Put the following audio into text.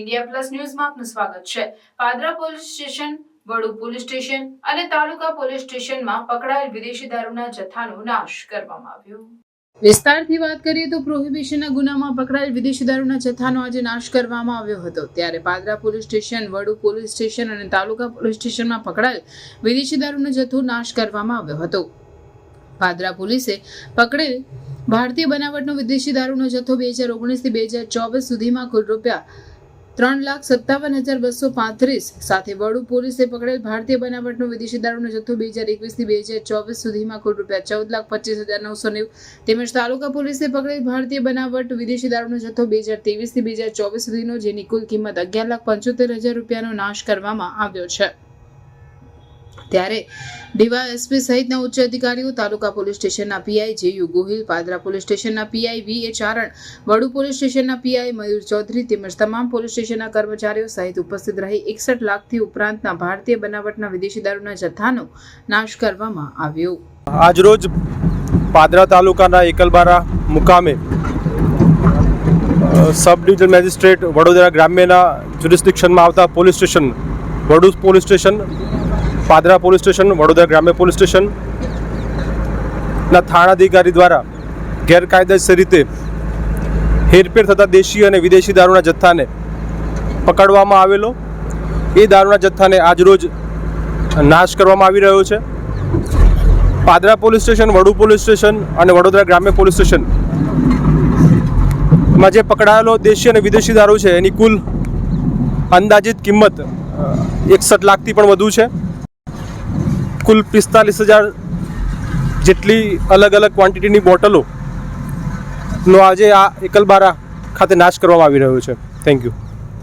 India plus ન્યૂઝમાં આપનું સ્વાગત છે. Padra police station, Vadu police station અને તાલુકા પોલીસ સ્ટેશનમાં પકડાયેલ વિદેશી દારૂના જથ્થાનો નાશ કરવામાં આવ્યો. વિસ્તારથી વાત કરીએ તો પ્રોહિબિશનના ગુનામાં પકડાયેલ વિદેશી દારૂના જથ્થાનો આજે નાશ કરવામાં આવ્યો હતો. ત્યારે Padra police station, Vadu police station અને તાલુકા પોલીસ સ્ટેશનમાં પકડાયેલ વિદેશી દારૂનો જથ્થો નાશ કરવામાં આવ્યો હતો. પાદરા પોલીસે પકડેલ ભારતીય બનાવટનો વિદેશી દારૂનો જથ્થો બે હજાર ઓગણીસથી બે હજાર ચોવીસ સુધીમાં કુલ રૂપિયા ત્રણ લાખ સત્તાવન હજાર બસો પાંત્રીસ. સાથે વડુ પોલીસે પકડેલ ભારતીય બનાવટનો વિદેશી દારૂનો જથ્થો બે હજાર એકવીસથી બે હજાર ચોવીસ સુધીમાં કુલ રૂપિયા ચૌદ લાખ પચીસ હજાર નવસો નેવું. તેમજ તાલુકા પોલીસે પકડેલ ભારતીય બનાવટ વિદેશી દારૂનો જથ્થો બે હજાર તેવીસથી બે હજાર ચોવીસ સુધીનો, જેની કુલ કિંમત અગિયાર લાખ પંચોતેર હજાર રૂપિયાનો નાશ કરવામાં આવ્યો છે. ત્યારે ડીવાયએસપી સહિતના ઉચ્ચ અધિકારીઓ, તાલુકા પોલીસ સ્ટેશનના PI J U Gohil, Padra police સ્ટેશનના PI V A Charan, Vadu police સ્ટેશનના પીઆઈ મયુર ચૌધરી તેમજ તમામ પોલીસ સ્ટેશનના કર્મચારીઓ સહિત ઉપસ્થિત રહી એકસઠ લાખથી ઉપરાંતના ભારતીય બનાવટના વિદેશી દારૂના જથ્થાનો નાશ કરવામાં આવ્યો. આજરોજ પાદરા તાલુકાના એકલબારા મુકામે સબ ડિવિઝન મેજિસ્ટ્રેટ વડોદરા ગ્રામ્યના જ્યુરિસ્ડિક્શનમાં આવતા police station, Vadu police station Padra police station, Vadodara ગ્રામ્ય પોલીસ સ્ટેશન ના થાણાધિકારી દ્વારા ગેરકાયદેસર રીતે હેરફેર થતા દેશી અને વિદેશી દારૂના જથ્થાને પકડવામાં આવેલો. એ દારૂના જથ્થાને આજરોજ નાશ કરવામાં આવી રહ્યો છે. Padra police station, Vadu police station અને વડોદરા ગ્રામ્ય પોલીસ સ્ટેશનમાં જે પકડાયેલો દેશી અને વિદેશી દારૂ છે, એની કુલ અંદાજિત કિંમત એકસઠ લાખથી પણ વધુ છે. કુલ પિસ્તાલીસ હજાર જેટલી અલગ અલગ ક્વોન્ટિટીની બોટલો નો આજે આ એકલબારા ખાતે નાશ કરવામાં આવી રહ્યો છે. Thank you